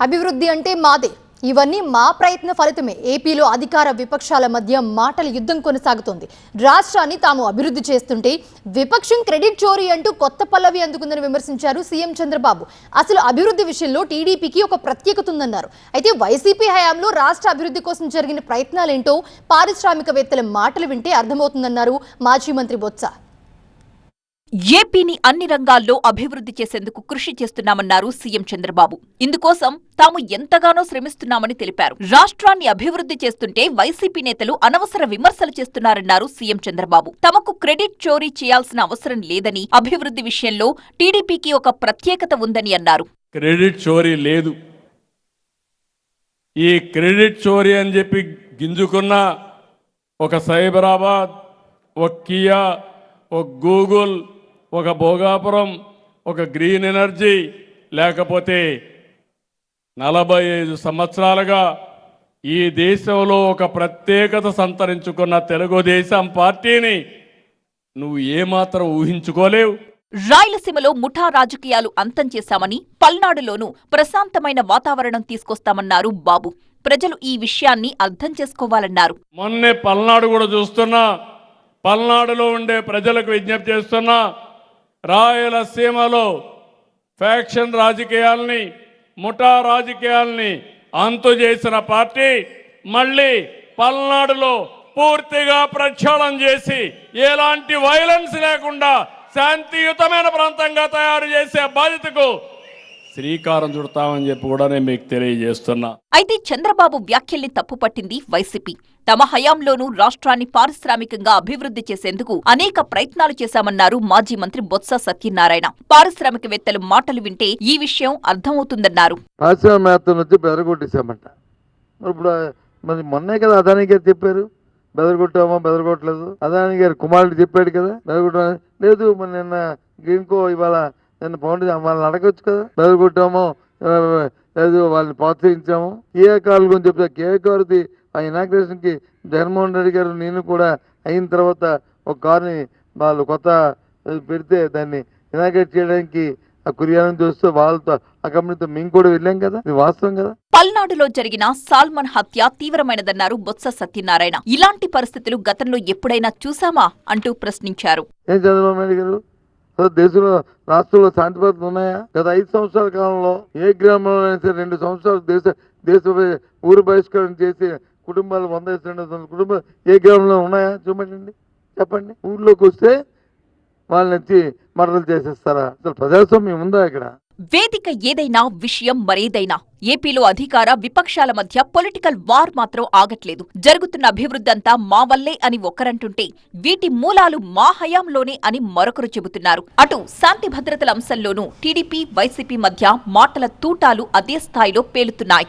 అభివృద్ధి అంటే మాదే. ఇవన్నీ మా ప్రయత్న ఫలితమే. ఏపీలో అధికార విపక్షాల మధ్య మాటల యుద్ధం కొనసాగుతోంది. రాష్ట్రాన్ని తాము అభివృద్ధి చేస్తుంటే విపక్షం క్రెడిట్ చోరీ అంటూ కొత్త పల్లవి అందుకుందని విమర్శించారు సీఎం చంద్రబాబు. అసలు అభివృద్ధి విషయంలో టీడీపీకి ఒక ప్రత్యేకత ఉందన్నారు. అయితే వైసీపీ హయాంలో రాష్ట్ర అభివృద్ధి కోసం జరిగిన ప్రయత్నాలేంటో పారిశ్రామికవేత్తల మాటలు వింటే అర్థమవుతుందన్నారు మాజీ మంత్రి బొత్స. ఏపీని అన్ని రంగాల్లో అభివృద్ధి చేసేందుకు కృషి చేస్తున్నామన్నారు సీఎం చంద్రబాబు. ఇందుకోసం తాము ఎంతగానో శ్రమిస్తున్నామని తెలిపారు. రాష్ట్రాన్ని అభివృద్ధి చేస్తుంటే వైసీపీ నేతలు అనవసర విమర్శలు చేస్తున్నారన్నారు సీఎం చంద్రబాబు. తమకు క్రెడిట్ చోరీ చేయాల్సిన అవసరం లేదని అభివృద్ధి విషయంలో టీడీపీకి ఒక ప్రత్యేకత ఉందని అన్నారు. క్రెడిట్ చోరీ లేదు. ఈ క్రెడిట్ చోరీ అని చెప్పి గింజుకున్న ఒక సైబరాబాద్ ఒక కియా ఒక గూగుల్ ఒక భోగాపురం ఒక గ్రీన్ ఎనర్జీ లేకపోతే నలభై ఐదు సంవత్సరాలుగా ఈ దేశంలో ఒక ప్రత్యేకత సంతరించుకున్న తెలుగుదేశం పార్టీని నువ్వు ఏమాత్రం ఊహించుకోలేవు. రాయలసీమలో ముఠా రాజకీయాలు అంతం చేశామని పల్నాడులోనూ ప్రశాంతమైన వాతావరణం తీసుకొస్తామన్నారు బాబు. ప్రజలు ఈ విషయాన్ని అర్థం చేసుకోవాలన్నారు. మొన్నే పల్నాడు కూడా చూస్తున్నా. పల్నాడులో ఉండే ప్రజలకు విజ్ఞప్తి చేస్తున్నా. రాయలసీమలో ఫ్యాక్షన్ రాజకీయాల్ని ముఠా రాజకీయాల్ని అంతు చేసిన పార్టీ మళ్ళీ పల్నాడులో పూర్తిగా ప్రక్షాళన చేసి ఎలాంటి వైలెన్స్ లేకుండా శాంతియుతమైన ప్రాంతంగా తయారు చేసే బాధ్యతకు శ్రీకారం చుడతామని చెప్పి కూడా నేను మీకు తెలియజేస్తున్నా. అయితే చంద్రబాబు వ్యాఖ్యల్ని తప్పుపట్టింది వైసీపీ. తమ హయాంలోనూ రాష్ట్రాన్ని పారిశ్రామికంగా అభివృద్ధి చేసేందుకు అనేక ప్రయత్నాలు చేశామన్నారు మాజీ మంత్రి బొత్స సత్యనారాయణ. పారిశ్రామికవేత్తలు మాటలు వింటే ఈ విషయం అర్థమవుతుందన్నారు. పారిశ్రామికవేత్తల నుంచి బెదరగొట్టేసామంట మరి ఇప్పుడు మరి మొన్నే కదా అదాని గారు చెప్పారు బెదరగొట్టామో బెదరగొట్టలేదు? అదాని గారు కుమారుడు చెప్పాడు కదా బెదరగొట్టా లేదు మరి నిన్న గ్రీన్కో ఇవాళ నిన్న ఫౌండేషన్ వాళ్ళని అడగొచ్చు కదా. ఆ, లేదు వాళ్ళని ప్రోత్సహించాము. కేఏ కార్ల గురించి చెప్తా కేఏ కారుది ఆ ఇనాగ్రేషన్కి జగన్మోహన్ రెడ్డి గారు నేను కూడా అయిన తర్వాత ఒక కారుని వాళ్ళు కొత్త పెడితే దాన్ని ఇనాగ్రేట్ చేయడానికి ఆ కురియాలను చూస్తూ వాళ్ళతో ఆ కంపెనీతో మేము కూడా వెళ్ళాం కదా. ఇది వాస్తవం కదా. పల్నాడులో జరిగిన సాల్మన్ హత్య తీవ్రమైనదన్నారు బొత్స సత్యనారాయణ. ఇలాంటి పరిస్థితులు గతంలో ఎప్పుడైనా చూశామా అంటూ ప్రశ్నించారు. ఏం చంద్రబాబు నాయుడు గారు? దేశంలో రాష్ట్రంలో శాంతి భద్రతలు ఉన్నాయా? గత ఐదు సంవత్సరాల కాలంలో ఏ గ్రామంలో అయినా సరే రెండు సంవత్సరాలు దేశ దేశ ఊరు బహిష్కరణ చేసి కుటుంబాలు వంద రెండు వందల కుటుంబాలు ఏ గ్రామంలో ఉన్నాయా? చూపండి చెప్పండి. ఊర్లోకి వస్తే వాళ్ళని వచ్చి మరణాలు చేసేస్తారా? అసలు ప్రజాస్వామ్యం ఉందా ఇక్కడ? వేదిక ఏదైనా విషయం మరేదైనా. ఏపీలో అధికార విపక్షాల మధ్య పొలిటికల్ వార్ మాత్రం ఆగట్లేదు. జరుగుతున్న అభివృద్ధి అంతా మా వల్లే అని ఒకరంటుంటే వీటి మూలాలు మా హయాంలోనే అని మరొకరు చెబుతున్నారు. అటు శాంతి భద్రతల అంశంలోనూ టీడీపీ వైసీపీ మధ్య మాటల తూటాలు అదే స్థాయిలో పేలుతున్నాయి.